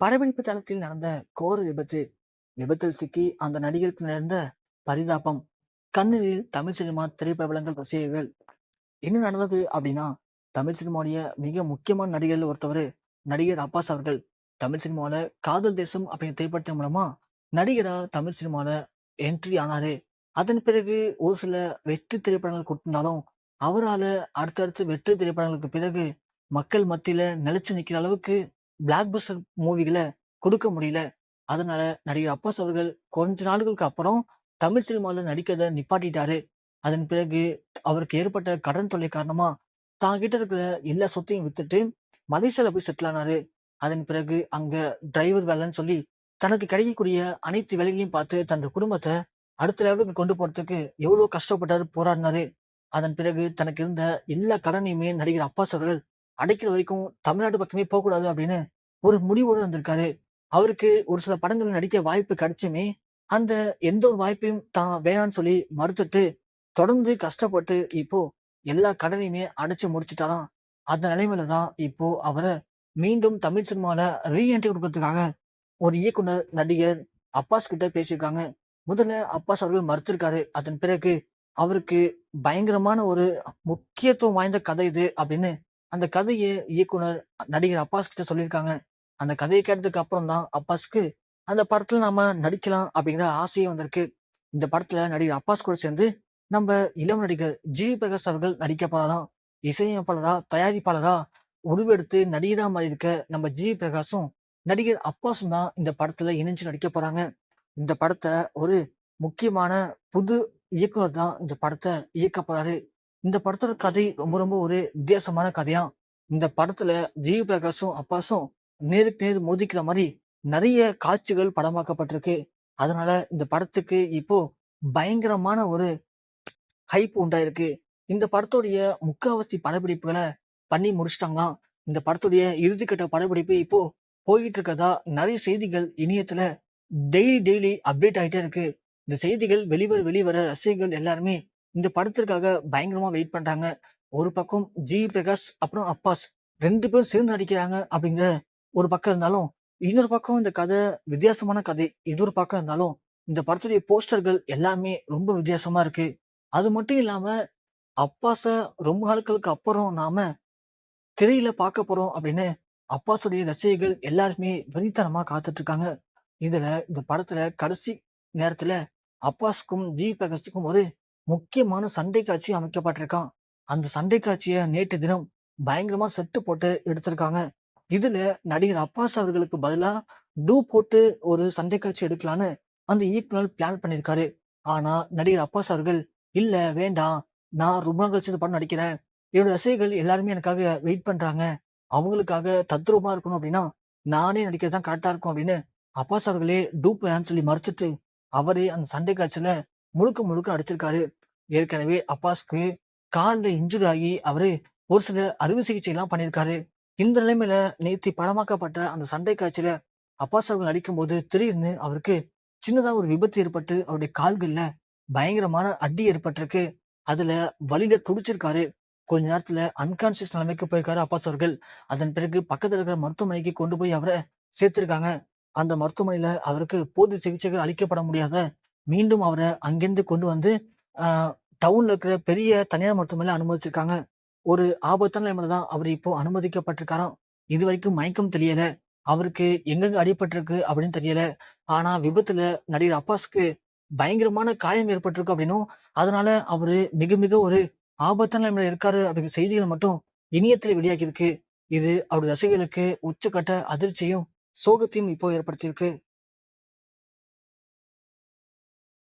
படப்பிடிப்பு தளத்தில் நடந்த கோர விபத்து விபத்தில் சிக்கி அந்த நடிகருக்கு நடந்த பரிதாபம் கண்ணீரில் தமிழ் சினிமா திரைப்பிரபலங்கள் ரசிகர்கள். என்ன நடந்தது அப்படின்னா தமிழ் சினிமாவுடைய மிக முக்கியமான நடிகர்கள் ஒருத்தவர் நடிகர் அப்பாஸ் அவர்கள். தமிழ் சினிமாவில் காதல் தேசம் அப்படிங்கிற திரைப்படத்தின் மூலமா நடிகரா தமிழ் சினிமாவில் என்ட்ரி ஆனாரு. அதன் பிறகு ஒரு சில வெற்றி திரைப்படங்கள் கொடுத்திருந்தாலும் அவரால அடுத்தடுத்து வெற்றி திரைப்படங்களுக்கு பிறகு மக்கள் மத்தியில நிலைச்சு நிற்கிற அளவுக்கு பிளாக் பஸ்டர் மூவிகளை கொடுக்க முடியல. அதனால நடிகர் அப்பாஸ் அவர்கள் கொஞ்ச நாடுகளுக்கு அப்புறம் தமிழ் சினிமாவில் நடிக்கதை நிப்பாட்டிட்டாரு. அதன் பிறகு அவருக்கு ஏற்பட்ட கடன் தொல்லை காரணமா தான் கிட்ட இருக்கிற எல்லா சொத்தையும் வித்துட்டு மலேசியால போய் செட்டில் ஆனாரு. அதன் பிறகு அங்க டிரைவர் வேலைன்னு சொல்லி தனக்கு கிடைக்கக்கூடிய அனைத்து வேலைகளையும் பார்த்து தன்னோட குடும்பத்தை அடுத்த லெவலுக்கு கொண்டு போறதுக்கு எவ்வளவு கஷ்டப்பட்டாரு போராடினாரு. அதன் பிறகு தனக்கு இருந்த எல்லா கடனையுமே நடிகர் அப்பாஸ் அவர்கள் அடைக்கிற வரைக்கும் தமிழ்நாடு பக்கமே போகக்கூடாது அப்படின்னு ஒரு முடிவோடு வந்திருக்காரு. அவருக்கு ஒரு சில படங்கள் நடிக்க வாய்ப்பு கிடைச்சுமே அந்த எந்த ஒரு வாய்ப்பையும் தான் வேணான்னு சொல்லி மறுத்துட்டு தொடர்ந்து கஷ்டப்பட்டு இப்போ எல்லா கடனையுமே அடைச்சு முடிச்சிட்டாராம். அந்த நிலைமையில தான் இப்போ அவரை மீண்டும் தமிழ் சினிமால ரீஎன்ட்ரி கொடுக்கறதுக்காக ஒரு இயக்குனர் நடிகர் அப்பாஸ் கிட்ட பேசியிருக்காங்க. முதல்ல அப்பாஸ் அவர்கள் மறுத்திருக்காரு. அதன் பிறகு அவருக்கு பயங்கரமான ஒரு முக்கியத்துவம் வாய்ந்த கதை இது அப்படின்னு அந்த கதையை இயக்குனர் நடிகர் அப்பாஸ் கிட்ட சொல்லியிருக்காங்க. அந்த கதையை கேட்டதுக்கு அப்புறம் தான் அப்பாஸ்க்கு அந்த படத்துல நாம நடிக்கலாம் அப்படிங்கிற ஆசையே வந்திருக்கு. இந்த படத்துல நடிகர் அப்பாஸ் கூட சேர்ந்து நம்ம இளம் நடிகர் ஜி. பிரகாஷ் அவர்கள் நடிக்க போறாராம் இசையமைப்பாளரா தயாரிப்பாளரா உருவெடுத்து நடிகரா மாறி இருக்க நம்ம ஜி. பிரகாஷும் நடிகர் அப்பாஸும் தான் இந்த படத்துல இணைஞ்சு நடிக்க போறாங்க. இந்த படத்தை ஒரு முக்கியமான புது இயக்குனர் தான் இந்த படத்தை இயக்க போறாரு. இந்த படத்தோட கதை ரொம்ப ரொம்ப ஒரு வித்தியாசமான கதையா இந்த படத்துல ஜி பிரகாஷும் அப்பாஸும் நேருக்கு நேர் மோதிக்கிற மாதிரி நிறைய காட்சிகள் படமாக்கப்பட்டிருக்கு. அதனால இந்த படத்துக்கு இப்போ பயங்கரமான ஒரு ஹைப் உண்டாயிருக்கு. இந்த படத்துடைய முக்காவாசி படப்பிடிப்புகளை பண்ணி முடிச்சிட்டாங்களாம் இந்த படத்துடைய இறுதிக்கட்ட படப்பிடிப்பு இப்போ போயிட்டு இருக்கதா நிறைய செய்திகள் இணையத்துல டெய்லி டெய்லி அப்டேட் ஆயிட்டே இருக்கு. இந்த செய்திகள் வெளிவர வெளிவர ரசிகர்கள் எல்லாருமே இந்த படத்திற்காக பயங்கரமா வெயிட் பண்றாங்க. ஒரு பக்கம் ஜி. பிரகாஷ் அப்புறம் அப்பாஸ். ரெண்டு பேரும் சேர்ந்து நடிக்கிறாங்க அப்படிங்கிற ஒரு பக்கம் இருந்தாலும் இன்னொரு பக்கம் இந்த கதை வித்தியாசமான கதை. இது ஒரு பக்கம் இருந்தாலும் இந்த படத்துடைய போஸ்டர்கள் எல்லாமே ரொம்ப வித்தியாசமா இருக்கு. அது மட்டும் இல்லாம அப்பாஸ ரொம்ப நாட்களுக்கு அப்புறம் நாம திரையில பார்க்க போறோம் அப்படின்னு அப்பாஸுடைய ரசிகர்கள் எல்லாருமே வெறித்தனமா காத்துட்டு இருக்காங்க இதுல இந்த படத்துல கடைசி நேரத்துல அப்பாஸுக்கும் ஜி. பிரகாஷுக்கும் ஒரு முக்கியமான சண்டை காட்சி அமைக்கப்பட்டிருக்கான். அந்த சண்டை காட்சியை நேற்று தினம் பயங்கரமா செட்டு போட்டு எடுத்திருக்காங்க. இதுல நடிகர் அப்பாஸ் அவர்களுக்கு பதிலா டூ போட்டு ஒரு சண்டை காட்சி எடுக்கலான்னு அந்த இயக்குனர் பிளான் பண்ணியிருக்காரு ஆனா நடிகர் அப்பாஸ் அவர்கள் இல்ல வேண்டாம். நான் ரொம்ப நாள் கழிச்சு படம் நடிக்கிறேன். என்னோட ரசிகர்கள் எல்லாருமே எனக்காக வெயிட் பண்றாங்க. அவங்களுக்காக தத்ரூபமா இருக்கணும் அப்படின்னா நானே நடிக்கிறது தான் கரெக்டா இருக்கும் அப்படின்னு அப்பாஸ் அவர்களே டூப் வேணும்னு சொல்லி மறுத்துட்டு அவரே அந்த சண்டை காட்சியில முழுக்க முழுக்க நடிச்சிருக்காரு ஏற்கனவே அப்பாஸ்க்கு காலில் இன்ஜுரி ஆகி அவரு ஒரு சில அறுவை சிகிச்சை எல்லாம் பண்ணியிருக்காரு. இந்த நிலைமையில நேத்தி படமாக்கப்பட்ட அந்த சண்டை காட்சியில அப்பாஸ் அவர்கள் நடிக்கும்போது திடீர்னு அவருக்கு சின்னதா ஒரு விபத்து ஏற்பட்டு அவருடைய கால்கள்ல பயங்கரமான அடி ஏற்பட்டிருக்கு. அதுல வலியில துடிச்சிருக்காரு. கொஞ்ச நேரத்துல அன்கான்சியஸ் நிலைமைக்கு போயிருக்காரு அப்பாஸ் அவர்கள் அதன் பிறகு பக்கத்துல இருக்கிற மருத்துவமனைக்கு கொண்டு போய் அவரை சேர்த்திருக்காங்க. அந்த மருத்துவமனையில அவருக்கு போது சிகிச்சைகள் அளிக்கப்பட முடியாத மீண்டும் அவரை அங்கிருந்து கொண்டு வந்து டவுன்ல இருக்கிற பெரிய தனியார் மருத்துவமனையில அனுமதிச்சிருக்காங்க. ஒரு ஆபத்தான நிலைமையில தான் அவர் இப்போ அனுமதிக்கப்பட்டிருக்காராம். இது வரைக்கும் மயக்கம் தெரியல அவருக்கு எங்கெங்க அடிபட்டிருக்கு அப்படின்னு தெரியல. ஆனா விபத்துல நடிகர் அப்பாஸ்க்கு பயங்கரமான காயம் ஏற்பட்டிருக்கு அப்படின்னும் அதனால அவரு மிக மிக ஒரு ஆபத்தான நிலைமையில இருக்காரு அப்படிங்கிற செய்திகள் மட்டும் இணையத்துல வெளியாகி இருக்கு இது அவருடைய ரசிகர்களுக்கு உச்சக்கட்ட அதிர்ச்சியும் சோகத்தையும் இப்போ ஏற்படுத்தியிருக்கு.